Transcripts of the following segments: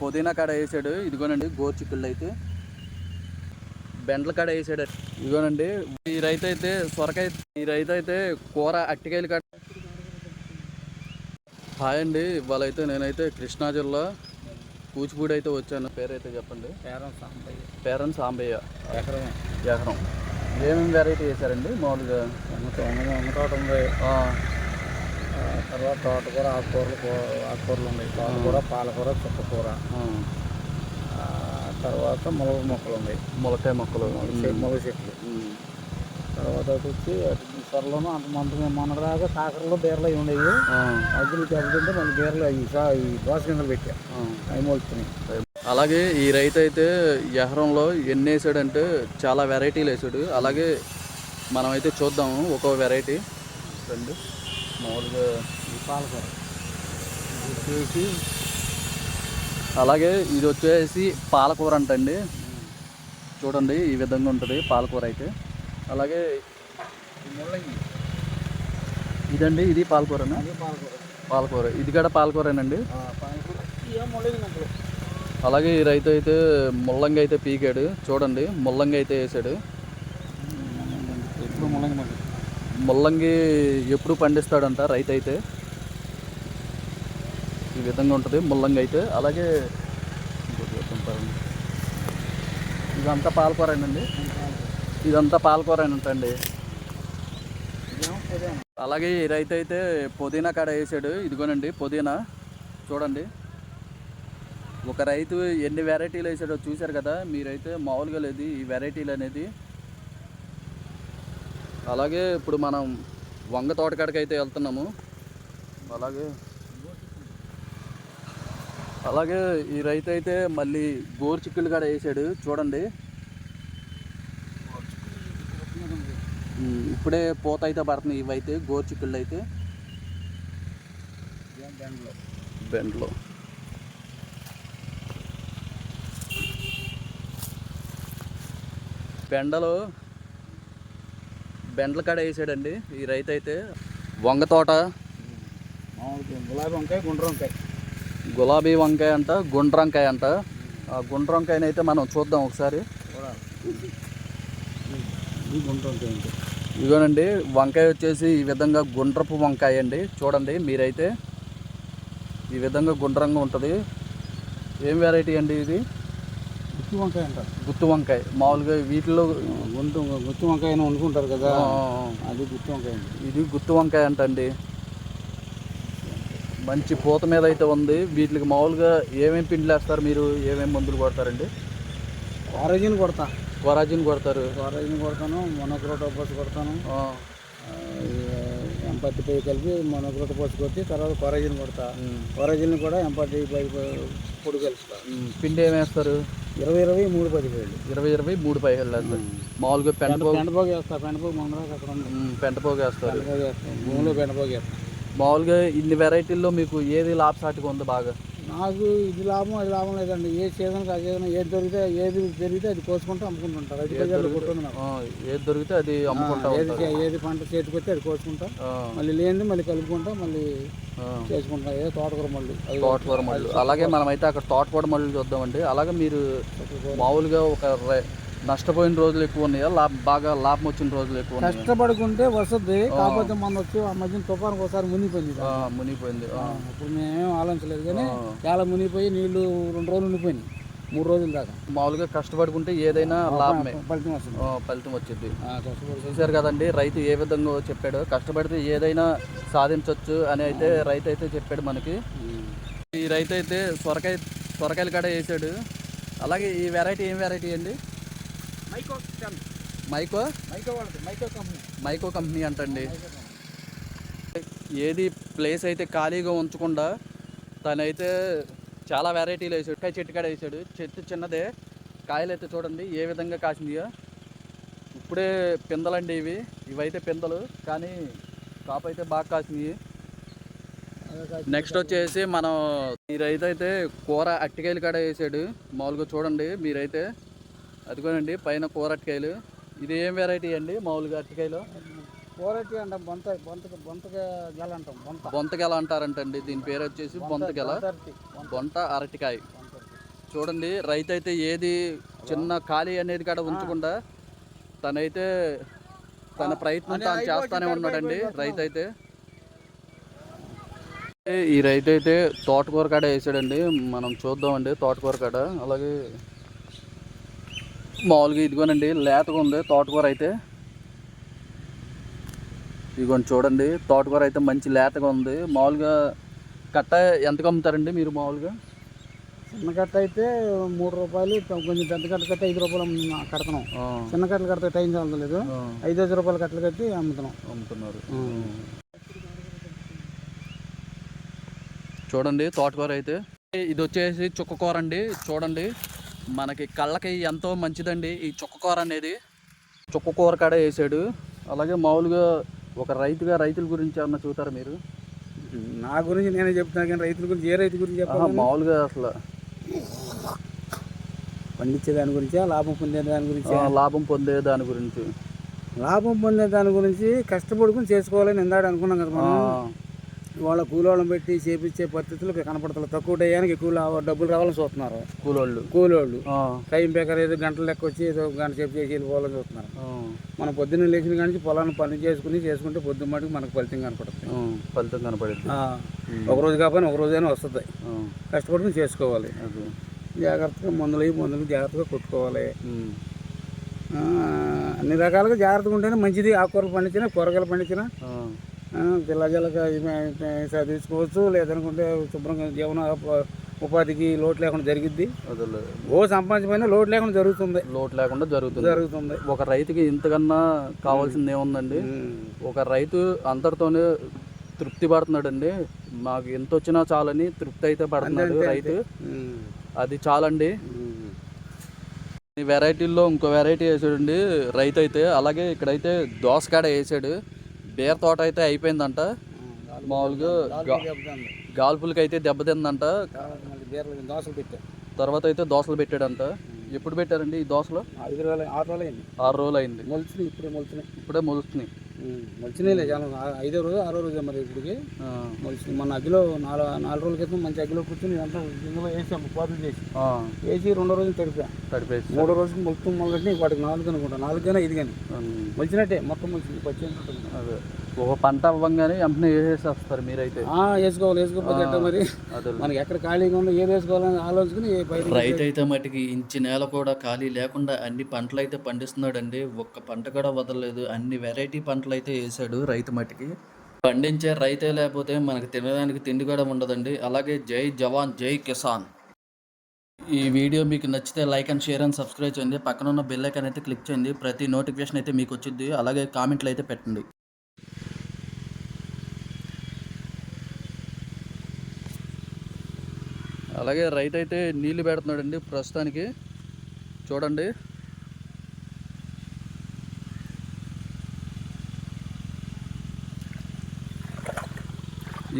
పుదీనా కాడ వేసాడు. ఇదిగోనండి గోర్చిక్కుళ్ళు అయితే. బెండ్ల కాడ వేసాడు. ఇదిగోనండి ఈ రైతు అయితే సొరకాయ ఈ రైతు అయితే కూర అట్టికాయలు కాడ హాయ్ అండి ఇవాళైతే నేనైతే కృష్ణా జిల్లా కూచిపూడి అయితే వచ్చాను. పేరైతే చెప్పండి. పేరం సాంబయ్య. సాంబయ్య. ఎకరం. ఎకరం. ఏమేమి వెరైటీ వేసారండి మామూలుగా? తోట ఉంది తర్వాత తోటకూర ఆకుకూరలు ఆకుకూరలు ఉన్నాయి. తోటకూర పాలకూర చుక్కకూర. తర్వాత మొలక మొక్కలు ఉన్నాయి. ములక్కాయ మొక్కలు. మొలక చెట్లు. తర్వాత అటు వచ్చి సొరలోను అంత మంది మొన్నదాకా కాకరలో బీరలు అవి ఉండేవి. మధ్యలో చెబుతుంటే మళ్ళీ బీరలు అవి ఈ దోస కిందలు పెట్టా. అవి మొలుతున్నాయి అలాగే ఈ రైతు అయితే ఎహరంలో ఎన్ని వేసాడంటే చాలా వెరైటీలు వేసాడు. అలాగే మనం అయితే చూద్దాము ఒక్కో వెరైటీ. రండి. మామూలుగా పాలకూర. వచ్చేసి అలాగే ఇది వచ్చేసి పాలకూర అంటండి. చూడండి ఈ విధంగా ఉంటుంది పాలకూర అయితే. అలాగే ముల్లంగి. ఇదండి ఇది పాలకూరనా? పాలకూర. పాలకూర. ఇది కూడా పాలకూరేనండి. అలాగే ఈ రైతు అయితే ముల్లంగి అయితే పీకాడు. చూడండి ముల్లంగి అయితే వేసాడు ఎప్పుడు ముల్లంగి మొక్కలు ముల్లంగి ఎప్పుడు పండిస్తాడంట రైతు అయితే? ఈ విధంగా ఉంటుంది ముల్లంగి అయితే. అలాగే ఇదంతా పాలకూరేనండి ఇదంతా పాలకూరేనంటండి అలాగే ఈ రైతు అయితే పుదీనా కాడ వేసాడు. ఇదిగోనండి పుదీనా. చూడండి. ఒక రైతు ఎన్ని వెరైటీలు వేసాడో చూశారు కదా? మీరైతే మామూలుగా లేదు ఈ వెరైటీలు అనేది. అలాగే ఇప్పుడు మనం వంగ తోటకాడికి అయితే వెళ్తున్నాము. అలాగే. అలాగే ఈ రైతు అయితే మళ్ళీ గోరు చిక్కులు కాడ వేసాడు చూడండి. ఇప్పుడే పూత అయితే పడుతున్నాయి ఇవైతే గోరు చిక్కుళ్ళు అయితే. బెండ్లో. బెండలు బెండలు కాడ వేసాడండి. ఈ రైతు అయితే వంగ తోట. గులాబీ వంకాయ గుండ్ర వంకాయ. గులాబీ వంకాయ అంట గుండ్రంకాయ అంట. ఆ గుండ్రంకాయని అయితే మనం చూద్దాం ఒకసారి. గుండ్ర వంకాయ ఇదిగోనండి వంకాయ వచ్చేసి ఈ విధంగా గుండ్రపు వంకాయ అండి. చూడండి మీరైతే. ఈ విధంగా గుండ్రంగా ఉంటుంది. ఏం వెరైటీ అండి ఇది? గుత్తి వంకాయ అంటారు. గుత్తు వంకాయ. మామూలుగా వీటిలో గుంటు గుత్తి వంకాయ అని వండుకుంటారు కదా. అది గుత్తి వంకాయ ఇది గుత్తు వంకాయ అంటండి. మంచి పూత మీద అయితే ఉంది. వీటికి మామూలుగా ఏమేమి పిండిలు వేస్తారు మీరు? ఏమేమి మందులు కొడతారండి? ఆరోగ్యం కొడతా. కొరాజిన్ కొడతారు. ఆరోగ్యం కొడతాను మొనక్రోటో పోసి కొడతాను. ఎంపత్తి పై కలిపి మొనక్రోటో పోసి కొట్టి తర్వాత కొరజిన్ కొడతా. కొరజిన్ కూడా ఎంపత్తి పై పొడి కలుస్తా ఉమ్, పిండి ఏమి వేస్తారు? ఇరవై ఇరవై మూడు పది వేలు ఇరవై ఇరవై మూడు పైసలు వేస్తారు మామూలుగా పెంటపోగు పెండపోగి వేస్తా పెండపోగి మొన్న అక్కడ పెంటపోగు వేస్తారు భూమిలో పెండపోగి వేస్తాం మామూలుగా ఇన్ని వెరైటీల్లో మీకు ఏది లాభసాటిగా ఉంది బాగా? నాకు ఇది లాభం అది లాభం లేదండి. ఏ సీజన్కి ఆ సీజన్ ఏది దొరికితే ఏది పెరిగితే అది కోసుకుంటూ అమ్ముకుంటుంటారు. అది బజార్లో కొట్టుంది నాకు ఆ, ఏది దొరికితే అది అమ్ముకుంటా ఏది పంట చేతికి వస్తే అది కోసుకుంటా. మళ్ళీ లేనిది మళ్ళీ కలుపుకుంటా మళ్ళీ. చేసుకుంటా. ఏ తోటకూర మళ్ళీ. అది తోటకూర మళ్ళు. అలాగే మనమైతే అక్కడ తోటకూర మళ్ళు చూద్దామండి. అలాగే మీరు మామూలుగా ఒక ర- నష్టపోయిన రోజులు ఎక్కువ ఉన్నాయా? లాభ బాగా లాభం వచ్చిన రోజులు ఎక్కువ కష్టపడుకుంటే వస్తుంది కాకపోతే మన వచ్చి ఆ మధ్యన తుఫానికి ఒకసారి మునిగిపోయింది మునిగిపోయింది. ఆ, అప్పుడు మేమేం ఆలోచించలేదు కానీ. చాలా మునిగిపోయి నీళ్ళు రెండు రోజులు ఉండిపోయినాయి. మూడు రోజుల దాకా. మామూలుగా కష్టపడుకుంటే ఏదైనా లాభమే. ఫలితం వస్తుంది. ఫలితం వచ్చింది చూశారు కదండి రైతు ఏ విధంగా చెప్పాడు? కష్టపడితే ఏదైనా సాధించవచ్చు అని అయితే రైతు అయితే చెప్పాడు మనకి. ఈ రైతు అయితే సొరకాయ సొరకాయల కాడ వేసాడు. అలాగే ఈ వెరైటీ ఏం వెరైటీ అండి? మైకో మైకో మైకో మైకో కంపెనీ మైకో కంపెనీ అంటండి. ఏది ప్లేస్ అయితే ఖాళీగా ఉంచకుండా తనైతే చాలా వెరైటీలు వేసాడు. కాయ చెట్టు కాడ వేసాడు. చెట్టు చిన్నదే. కాయలు అయితే చూడండి ఏ విధంగా కాసిందిగా ఇప్పుడే పిందలండి ఇవి. ఇవైతే పిందలు కానీ కాపు అయితే బాగా కాసింది నెక్స్ట్ వచ్చేసి మనం ఈ రైతు అయితే కూర అట్టికాయలు కాడ వేసాడు. మామూలుగా చూడండి మీరైతే అదిగోనండి పైన కూర అట్టికాయలు ఇది ఏం వెరైటీ అండి మామూలుగా అట్టికాయలు కూరటి అంటాం బొంత బొంత బొంతగా గెల అంటాం బొంత. బొంతగెల అంటారంటండి దీని పేరు వచ్చేసి బొంతగెల బొంత. అరటికాయ. చూడండి రైతు అయితే ఏది చిన్న ఖాళీ అనేది కూడా ఉంచకుండా తనైతే తన ప్రయత్నం తాను చేస్తానే ఉన్నాడండి రైతు అయితే ఈ రైతు అయితే తోటకూర కాడ వేసాడండి మనం చూద్దామండి తోటకూర కాడ. అలాగే మామూలుగా ఇదిగోనండి లేతగా ఉంది తోటకూర అయితే. ఇదిగోండి చూడండి తోటకూర అయితే మంచి లేతగా ఉంది. మామూలుగా కట్ట ఎంతకు అమ్ముతారండి మీరు మామూలుగా? చిన్న కట్ట అయితే మూడు రూపాయలు కొంచెం పెద్ద కట్ట కట్టి ఐదు రూపాయలు కడుతున్నాం. చిన్న కట్టలు కడితే టైం ఆ, ఐదు ఐదు రూపాయల కట్టలు కట్టి అమ్ముతున్నాం. అమ్ముతున్నారు. చూడండి తోటకూర అయితే. ఇది వచ్చేసి చుక్కకూర అండి చూడండి. మనకి కళ్ళకి ఎంతో మంచిదండి ఈ చుక్కకూర అనేది. చుక్కకూర కాడ వేసాడు. అలాగే మామూలుగా ఒక రైతుగా రైతుల గురించి ఏమన్నా చూతారా మీరు? నా గురించి నేనే చెప్తాను కానీ రైతుల గురించి ఏ రైతు గురించి చెప్పాలి మామూలుగా అసలు. పండించే దాని గురించా లాభం పొందే దాని గురించి? లాభం పొందే దాని గురించి. లాభం పొందే దాని గురించి కష్టపడుకుని చేసుకోవాలని ఇందాక అనుకున్నాం కదా వాళ్ళ కూలోళ్ళని పెట్టి చేపించే పద్ధతులు కనపడతారు తక్కువ టయానికి ఎక్కువ డబ్బులు రావాలని చూస్తున్నారు. కూలోళ్ళు. కూలోళ్ళు. టైం పేకర్ ఏదో గంటల లెక్క వచ్చి ఏదో గంట సేపు చేసి వెళ్ళిపోవాలని చూస్తున్నారు. మనం పొద్దున్న లేచిన కానీ పొలాన్ని పని చేసుకుని చేసుకుంటే పొద్దున్న మటుకు మనకు ఫలితం కనపడుతుంది. ఫలితం కనపడింది ఆ, ఒక రోజు కాకపోయినా ఒక రోజైనా వస్తుంది. కష్టపడుకుని చేసుకోవాలి. జాగ్రత్తగా మందులు అయ్యి మందులు జాగ్రత్తగా కొట్టుకోవాలి. అన్ని రకాలుగా జాగ్రత్తగా ఉంటేనే మంచిది. ఆకుకూరలు పండించినా కూరగాయలు పండించినా పిల్లజలగా చదివించుకోవచ్చు లేదనుకుంటే శుభ్రంగా జీవన ఉప- ఉపాధికి లోటు లేకుండా జరిగిద్ది. ఓ సంపాదించమైనా లోటు లేకుండా జరుగుతుంది. లోటు లేకుండా జరుగుతుంది. జరుగుతుంది. ఒక రైతుకి ఇంతకన్నా కావాల్సింది ఏముందండి. ఒక రైతు అంతటితోనే తృప్తి పడుతున్నాడండి. మాకు ఎంత వచ్చినా చాలని తృప్తి అయితే పడుతున్నాడు రైతు. అది చాలండి. ఈ వెరైటీల్లో ఇంకో వెరైటీ వేసాడండి రైతు అయితే. అలాగే ఇక్కడైతే దోసకాడ వేసాడు. బీర తోట అయితే అయిపోయిందంట. మామూలుగా. గాల్పులకి అయితే దెబ్బతిందంట తర్వాత దోశలు అయితే దోసలు పెట్టాడంట. ఎప్పుడు పెట్టారండి ఈ రోజులు ఆరు రోజులు అయింది. ఆరు రోజులు అయింది. మొలిచినాయి ఇప్పుడే మొలిచినాయి. ఇప్పుడే మొలుస్తున్నాయి మొలిచినాయిలే చాలా. ఐదో రోజు ఆరో రోజు మరి ఇప్పటికి. ఆ, మొలిచినాయి మన అగ్గిలో నాలుగు నాలుగు రోజుల క్రితం మంచి అగ్గిలో కూర్చొని ఇదంతా ఇందులో వేసాము పాదులు చేసి. వేసి రెండో రోజు తడిపా. తడిపేసి. మూడో రోజుకి మొలుతు మొదలెట్టి వాటికి నాలుగు అనుకుంటా నాలుగు కానీ ఐదు కానీ. మొలిచినట్టే మొత్తం మొలిచింది పచ్చి. అదే. ఒక పంట అవ్వగానే వెంటనే వేసేస్తారు మీరైతే. ఆ, వేసుకోవాలి వేసుకోకపోతే ఎట్టా మరి? అదే మనకి ఎక్కడ ఖాళీగా ఉందో ఏది వేసుకోవాలని ఆలోచించుకుని ఏ రైతు అయితే మటుకి ఇంచి నేల కూడా ఖాళీ లేకుండా అన్ని పంటలు అయితే పండిస్తున్నాడండి. ఒక్క పంట కూడా వదలలేదు. అన్ని వెరైటీ పంటలు అయితే వేసాడు రైతు మటుకి. పండించే రైతే లేకపోతే మనకి తినడానికి తిండి కూడా ఉండదండి. అలాగే జై జవాన్ జై కిసాన్. ఈ వీడియో మీకు నచ్చితే like and share and subscribe చేయండి. పక్కన ఉన్న బెల్ ఐకాన్ అయితే క్లిక్ చేయండి. ప్రతి నోటిఫికేషన్ అయితే మీకు వచ్చింది అలాగే కామెంట్లు అయితే పెట్టండి. అలాగే రైతు అయితే నీళ్ళు పెడుతున్నాడండి ప్రస్తుతానికి. చూడండి.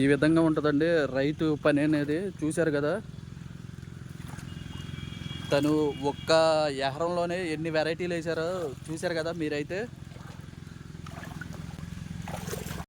ఈ విధంగా ఉంటుందండి రైతు పని అనేది. చూశారు కదా? తను ఒక్క ఎకరంలోనే ఎన్ని వెరైటీలు వేశారో చూశారు కదా మీరైతే?